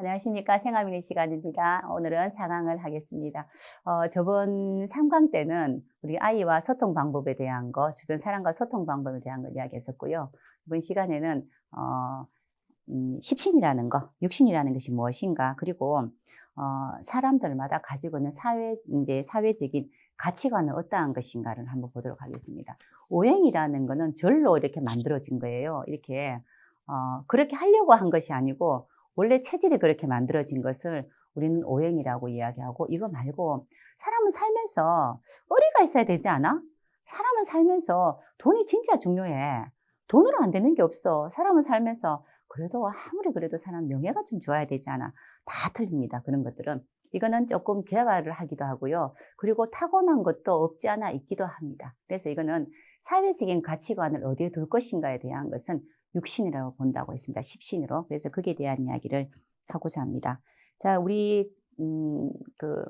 안녕하십니까. 생활미니 시간입니다. 오늘은 4강을 하겠습니다. 어, 저번 3강 때는 우리 아이와 소통 방법에 대한 거, 주변 사람과 소통 방법에 대한 걸 이야기했었고요. 이번 시간에는, 어, 음, 십신이라는 거, 육신이라는 것이 무엇인가, 그리고, 어, 사람들마다 가지고 있는 사회, 이제 사회적인 가치관은 어떠한 것인가를 한번 보도록 하겠습니다. 오행이라는 거는 절로 이렇게 만들어진 거예요. 이렇게, 어, 그렇게 하려고 한 것이 아니고, 원래 체질이 그렇게 만들어진 것을 우리는 오행이라고 이야기하고 이거 말고 사람은 살면서 어리가 있어야 되지 않아? 사람은 살면서 돈이 진짜 중요해. 돈으로 안 되는 게 없어. 사람은 살면서 그래도 아무리 그래도 사람 명예가 좀 좋아야 되지 않아. 다 틀립니다. 그런 것들은. 이거는 조금 개발을 하기도 하고요. 그리고 타고난 것도 없지 않아 있기도 합니다. 그래서 이거는 사회적인 가치관을 어디에 둘 것인가에 대한 것은 육신이라고 본다고 했습니다. 십신으로. 그래서 거기에 대한 이야기를 하고자 합니다. 자, 우리, 음, 그,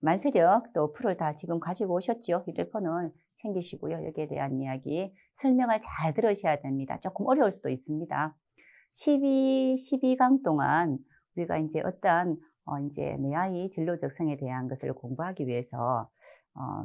만세력 또 어플을 다 지금 가지고 오셨죠? 휴대폰을 챙기시고요. 여기에 대한 이야기 설명을 잘 들으셔야 됩니다. 조금 어려울 수도 있습니다. 12, 12강 동안 우리가 이제 어떠한, 어, 이제 내 아이 진로적 성에 대한 것을 공부하기 위해서, 어,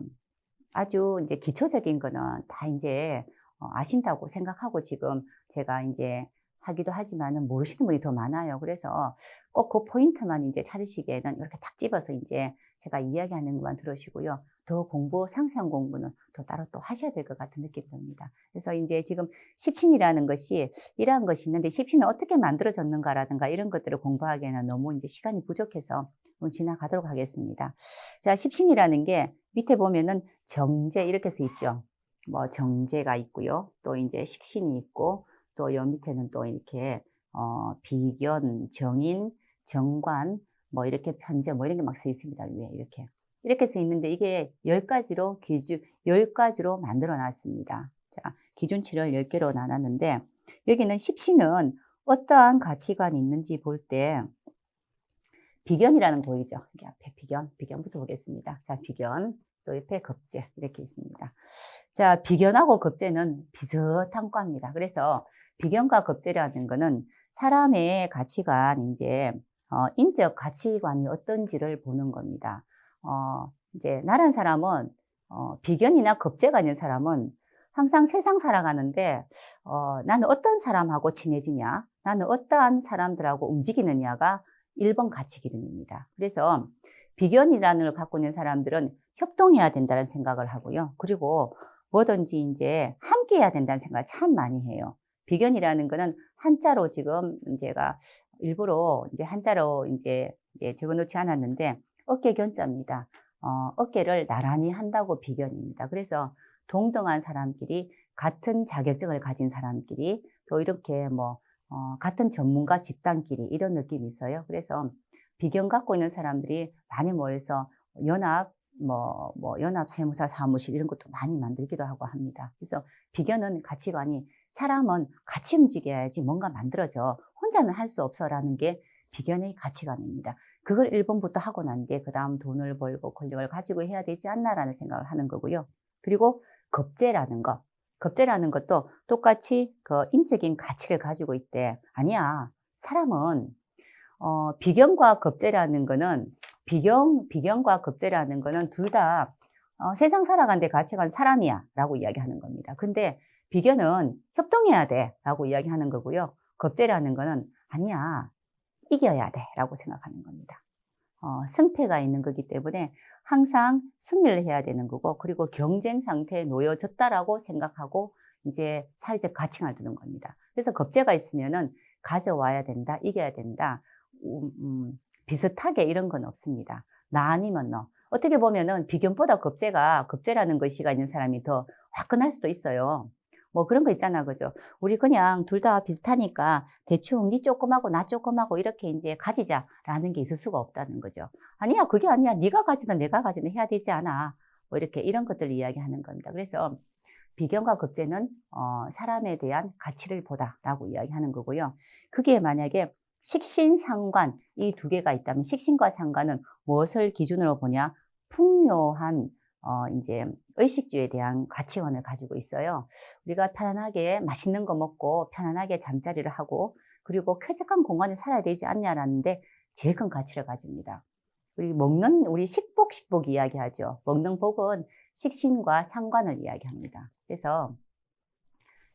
아주 이제 기초적인 거는 다 이제 어, 아신다고 생각하고 지금 제가 이제 하기도 하지만은 모르시는 분이 더 많아요. 그래서 꼭 그 포인트만 이제 찾으시기에는 이렇게 탁 집어서 이제 제가 이야기하는 것만 들으시고요. 더 공부, 상세한 공부는 또 따로 또 하셔야 될 것 같은 느낌이 듭니다. 그래서 이제 지금 십신이라는 것이 이러한 것이 있는데 십신은 어떻게 만들어졌는가라든가 이런 것들을 공부하기에는 너무 이제 시간이 부족해서 지나가도록 하겠습니다. 자, 십신이라는 게 밑에 보면은 정제 이렇게 써 있죠. 뭐 정제가 있고요. 또 이제 식신이 있고 또 여 밑에는 또 이렇게 어 비견, 정인, 정관 뭐 이렇게 편제 뭐 이런 게 막 써 있습니다. 위에 이렇게. 이렇게 써 있는데 이게 열 가지로 기준 열 가지로 만들어 놨습니다. 자, 기준치를 10개로 나눴는데 여기는 십신은 어떠한 가치관이 있는지 볼 때 비견이라는 거 보이죠? 여기 앞에 비견, 비견부터 보겠습니다. 자, 비견. 또 옆에 겁재 이렇게 있습니다. 자, 비견하고 겁재는 비슷한 과입니다. 그래서 비견과 겁재라는 거는 사람의 가치관, 이제 어, 인적 가치관이 어떤지를 보는 겁니다. 어, 이제 나란 사람은 어, 비견이나 겁재가 있는 사람은 항상 세상 살아가는데 어, 나는 어떤 사람하고 친해지냐, 나는 어떠한 사람들하고 움직이느냐가 1번 가치 기준입니다. 그래서 비견이라는 걸 갖고 있는 사람들은 협동해야 된다는 생각을 하고요. 그리고 뭐든지 이제 함께 해야 된다는 생각을 참 많이 해요. 비견이라는 거는 한자로 지금 제가 일부러 이제 한자로 이제, 이제 적어 놓지 않았는데 어깨 견자입니다. 어, 어깨를 나란히 한다고 비견입니다. 그래서 동등한 사람끼리 같은 자격증을 가진 사람끼리 또 이렇게 뭐 어, 같은 전문가 집단끼리 이런 느낌이 있어요. 그래서 비견 갖고 있는 사람들이 많이 모여서 연합 뭐, 뭐, 연합 세무사 사무실 이런 것도 많이 만들기도 하고 합니다. 그래서 비견은 가치관이 사람은 같이 움직여야지 뭔가 만들어져. 혼자는 할 수 없어라는 게 비견의 가치관입니다. 그걸 1번부터 하고 난 뒤에 그 다음 돈을 벌고 권력을 가지고 해야 되지 않나라는 생각을 하는 거고요. 그리고 겁재라는 것. 겁재라는 것도 똑같이 그 인적인 가치를 가지고 있대. 아니야. 사람은 어, 비견과 겁재라는 거는 비견, 비견과 겁재라는 거는 둘다 어, 세상 살아가는데 가치관 사람이야 라고 이야기하는 겁니다. 근데 비견은 협동해야 돼 라고 이야기하는 거고요. 겁재라는 거는 아니야. 이겨야 돼 라고 생각하는 겁니다. 어, 승패가 있는 거기 때문에 항상 승리를 해야 되는 거고 그리고 경쟁 상태에 놓여졌다라고 생각하고 이제 사회적 가치관을 두는 겁니다. 그래서 겁재가 있으면은 가져와야 된다, 이겨야 된다, 음, 음, 비슷하게 이런 건 없습니다. 나 아니면 너. 어떻게 보면은 비견보다 겁재가, 겁재라는 것이가 있는 사람이 더 화끈할 수도 있어요. 뭐 그런 거 있잖아, 그죠? 우리 그냥 둘 다 비슷하니까 대충 니 조금하고 나 조금하고 이렇게 이제 가지자라는 게 있을 수가 없다는 거죠. 아니야, 그게 아니야. 네가 가지든 내가 가지든 해야 되지 않아. 뭐 이렇게 이런 것들을 이야기하는 겁니다. 그래서 비견과 겁재는 어, 사람에 대한 가치를 보다라고 이야기하는 거고요. 그게 만약에 식신상관 이 두 개가 있다면 식신과 상관은 무엇을 기준으로 보냐? 풍요한 어 이제 의식주에 대한 가치관을 가지고 있어요. 우리가 편안하게 맛있는 거 먹고 편안하게 잠자리를 하고 그리고 쾌적한 공간에 살아야 되지 않냐라는데 제일 큰 가치를 가집니다. 우리 먹는 우리 식복 식복 이야기하죠. 먹는 복은 식신과 상관을 이야기합니다. 그래서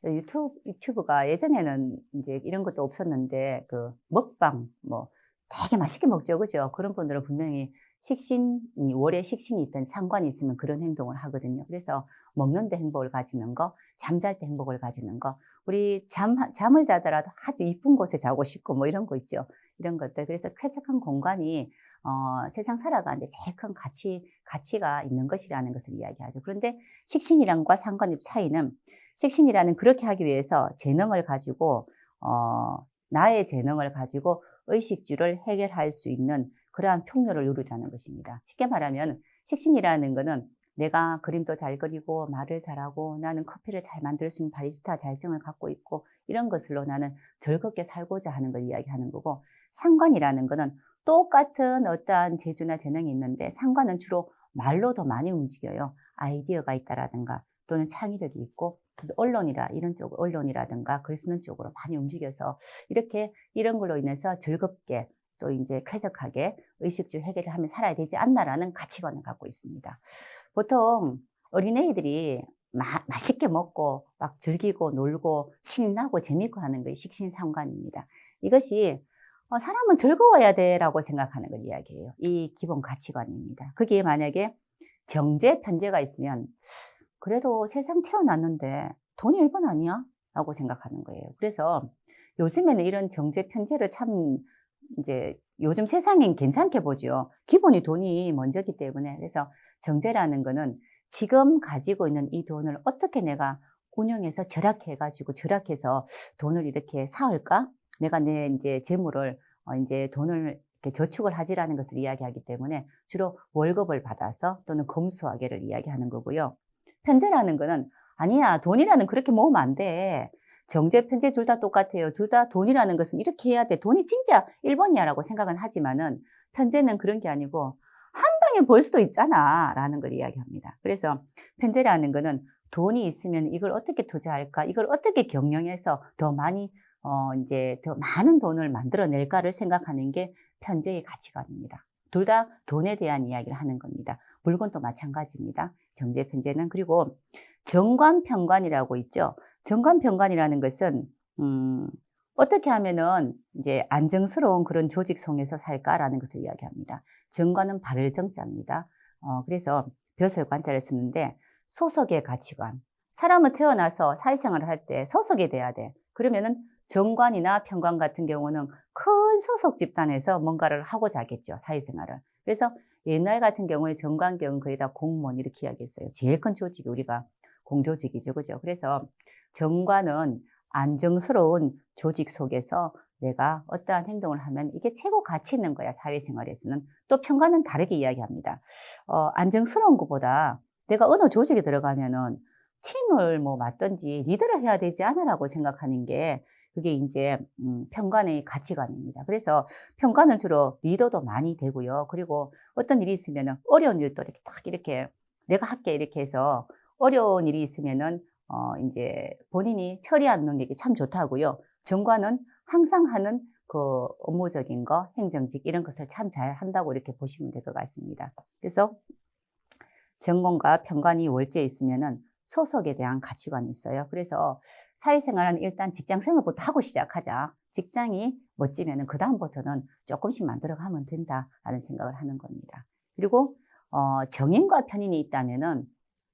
유튜브 유튜브가 예전에는 이제 이런 것도 없었는데 그 먹방 뭐 되게 맛있게 먹죠, 그죠? 그런 분들은 분명히 식신이 월에 식신이 있던 상관이 있으면 그런 행동을 하거든요. 그래서 먹는 데 행복을 가지는 거, 잠잘 때 행복을 가지는 거, 우리 잠 잠을 자더라도 아주 이쁜 곳에 자고 싶고 뭐 이런 거 있죠. 이런 것들. 그래서 쾌적한 공간이 어, 세상 살아가는데 제일 큰 가치, 가치가 있는 것이라는 것을 이야기하죠. 그런데 식신이랑과 상관의 차이는 식신이라는 그렇게 하기 위해서 재능을 가지고, 어, 나의 재능을 가지고 의식주를 해결할 수 있는 그러한 풍요를 누르자는 것입니다. 쉽게 말하면 식신이라는 것은 내가 그림도 잘 그리고 말을 잘하고 나는 커피를 잘 만들 수 있는 바리스타 자격증을 갖고 있고 이런 것으로 나는 즐겁게 살고자 하는 걸 이야기하는 거고 상관이라는 것은 똑같은 어떠한 재주나 재능이 있는데 상관은 주로 말로 더 많이 움직여요. 아이디어가 있다라든가 또는 창의력이 있고 언론이라 이런 쪽 언론이라든가 글 쓰는 쪽으로 많이 움직여서 이렇게 이런 걸로 인해서 즐겁게 또 이제 쾌적하게 의식주 해결을 하며 살아야 되지 않나라는 가치관을 갖고 있습니다. 보통 어린애들이 마, 맛있게 먹고 막 즐기고 놀고 신나고 재밌고 하는 것이 식신상관입니다. 이것이 어, 사람은 즐거워야 돼라고 생각하는 걸 이야기해요. 이 기본 가치관입니다. 그게 만약에 정제 편제가 있으면 그래도 세상 태어났는데 돈이 1번 아니야? 라고 생각하는 거예요. 그래서 요즘에는 이런 정제 편제를 참 이제 요즘 세상엔 괜찮게 보죠. 기본이 돈이 먼저기 때문에. 그래서 정제라는 거는 지금 가지고 있는 이 돈을 어떻게 내가 운영해서 절약해가지고 절약해서 돈을 이렇게 사을까? 내가 내 이제 재물을 어 이제 돈을 이렇게 저축을 하지라는 것을 이야기하기 때문에 주로 월급을 받아서 또는 검수하게를 이야기하는 거고요. 편제라는 거는 아니야 돈이라는 그렇게 모으면 안 돼. 정제 편제 둘 다 똑같아요. 둘 다 돈이라는 것은 이렇게 해야 돼. 돈이 진짜 1번이야라고 생각은 하지만은 편제는 그런 게 아니고 한 방에 벌 수도 있잖아 라는 걸 이야기합니다. 그래서 편제라는 거는 돈이 있으면 이걸 어떻게 투자할까? 이걸 어떻게 경영해서 더 많이 어 이제 더 많은 돈을 만들어낼까를 생각하는 게 편제의 가치관입니다. 둘 다 돈에 대한 이야기를 하는 겁니다. 물건도 마찬가지입니다. 정제 편제는 그리고 정관평관이라고 있죠. 정관평관이라는 것은 음, 어떻게 하면은 이제 안정스러운 그런 조직 속에서 살까라는 것을 이야기합니다. 정관은 발을 정자입니다. 어, 그래서 벼슬 관자를 쓰는데 소속의 가치관. 사람은 태어나서 사회생활을 할 때 소속이 돼야 돼. 그러면은 정관이나 평관 같은 경우는 큰 소속 집단에서 뭔가를 하고자 하겠죠. 사회생활을. 그래서 옛날 같은 경우에 정관 경우 거의 다 공무원 이렇게 이야기했어요. 제일 큰 조직이 우리가 공조직이죠. 그죠? 그래서 정관은 안정스러운 조직 속에서 내가 어떠한 행동을 하면 이게 최고 가치 있는 거야, 사회생활에서는. 또 평가는 다르게 이야기합니다. 어, 안정스러운 것보다 내가 어느 조직에 들어가면은 팀을 뭐 맡든지 리더를 해야 되지 않으라고 생각하는 게 그게 이제 음, 평관의 가치관입니다. 그래서 평관은 주로 리더도 많이 되고요. 그리고 어떤 일이 있으면 어려운 일도 이렇게 딱 이렇게 내가 할게 이렇게 해서 어려운 일이 있으면은 어 이제 본인이 처리하는 능력이 참 좋다고요. 정관은 항상 하는 그 업무적인 거, 행정직 이런 것을 참 잘 한다고 이렇게 보시면 될 것 같습니다. 그래서 정관과 평관이 월제에 있으면은 소속에 대한 가치관이 있어요. 그래서 사회생활은 일단 직장 생활부터 하고 시작하자. 직장이 멋지면은 그 다음부터는 조금씩 만들어가면 된다라는 생각을 하는 겁니다. 그리고 어, 정인과 편인이 있다면은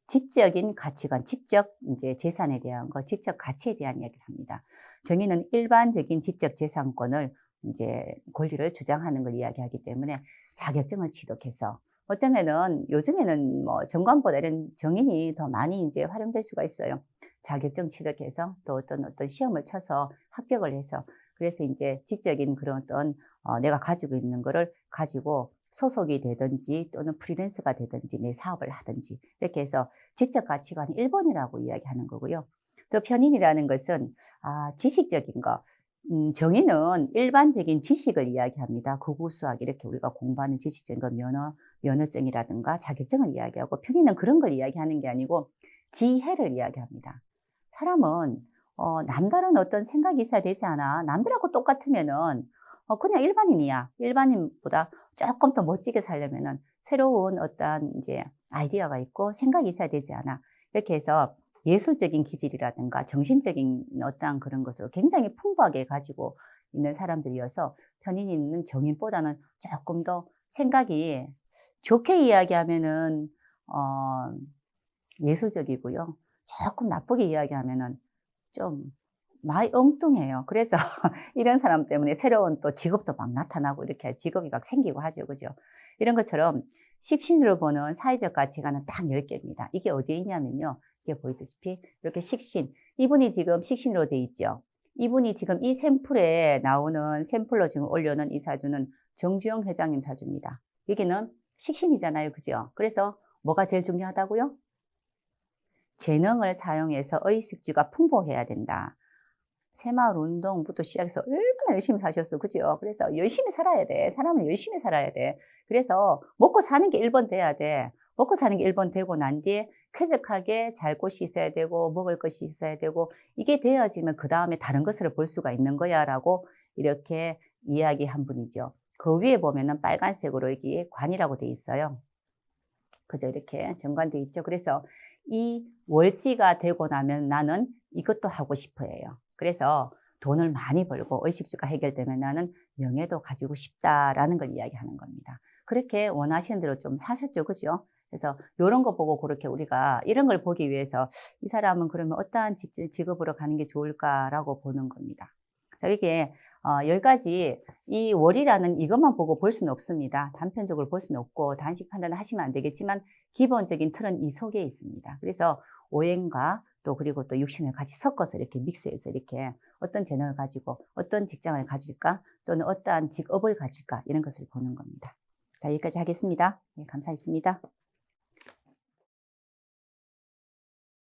지적인 가치관, 지적 이제 재산에 대한 거, 지적 가치에 대한 이야기를 합니다. 정의는 일반적인 지적 재산권을 이제 권리를 주장하는 걸 이야기하기 때문에 자격증을 취득해서 어쩌면은 요즘에는 뭐 정관보다 이런 정인이 더 많이 이제 활용될 수가 있어요. 자격증 취득해서 또 어떤 어떤 시험을 쳐서 합격을 해서 그래서 이제 지적인 그런 어떤 어, 내가 가지고 있는 거를 가지고 소속이 되든지 또는 프리랜서가 되든지 내 사업을 하든지 이렇게 해서 지적 가치관이 1번이라고 이야기하는 거고요. 또 편인이라는 것은 아, 지식적인 거. 음, 정의는 일반적인 지식을 이야기합니다. 고고수학 이렇게 우리가 공부하는 지식적인 거 면허, 면허증이라든가 자격증을 이야기하고 편인은 그런 걸 이야기하는 게 아니고 지혜를 이야기합니다. 사람은 어, 남다른 어떤 생각이 있어야 되지 않아. 남들하고 똑같으면은 어, 그냥 일반인이야. 일반인보다 조금 더 멋지게 살려면은 새로운 어떤 이제 아이디어가 있고 생각이 있어야 되지 않아. 이렇게 해서 예술적인 기질이라든가 정신적인 어떠한 그런 것을 굉장히 풍부하게 가지고 있는 사람들이어서 편인이 있는 정인보다는 조금 더 생각이 좋게 이야기하면은 어, 예술적이고요. 조금 나쁘게 이야기하면은 좀 많이 엉뚱해요. 그래서 이런 사람 때문에 새로운 또 직업도 막 나타나고 이렇게 직업이 막 생기고 하죠. 그죠? 이런 것처럼 십신으로 보는 사회적 가치관은 딱 10개입니다. 이게 어디에 있냐면요. 이게 보이다시피 이렇게 식신. 이분이 지금 식신으로 돼 있죠. 이분이 지금 이 샘플에 나오는 샘플로 지금 올려놓은 이 사주는 정주영 회장님 사주입니다. 여기는 식신이잖아요. 그죠? 그래서 뭐가 제일 중요하다고요? 재능을 사용해서 의식주가 풍부해야 된다. 새마을 운동부터 시작해서 얼마나 열심히 사셨어. 그죠? 그래서 열심히 살아야 돼. 사람은 열심히 살아야 돼. 그래서 먹고 사는 게 1번 돼야 돼. 먹고 사는 게 1번 되고 난 뒤에 쾌적하게 잘 곳이 있어야 되고 먹을 것이 있어야 되고 이게 되어지면 그 다음에 다른 것을 볼 수가 있는 거야 라고 이렇게 이야기한 분이죠. 그 위에 보면은 빨간색으로 여기 관이라고 돼 있어요. 그죠? 이렇게 정관돼 있죠. 그래서 이 월지가 되고 나면 나는 이것도 하고 싶어 해요. 그래서 돈을 많이 벌고 의식주가 해결되면 나는 명예도 가지고 싶다라는 걸 이야기하는 겁니다. 그렇게 원하시는 대로 좀 사셨죠. 그죠? 그래서 이런 거 보고 그렇게 우리가 이런 걸 보기 위해서 이 사람은 그러면 어떠한 직업으로 가는 게 좋을까라고 보는 겁니다. 자, 이게 어, 열 가지 이 월이라는 이것만 보고 볼 수는 없습니다. 단편적으로 볼 수는 없고 단식 판단을 하시면 안 되겠지만 기본적인 틀은 이 속에 있습니다. 그래서 오행과 또 그리고 또 육신을 같이 섞어서 이렇게 믹스해서 이렇게 어떤 재능을 가지고 어떤 직장을 가질까 또는 어떠한 직업을 가질까 이런 것을 보는 겁니다. 자 여기까지 하겠습니다. 네, 감사했습니다.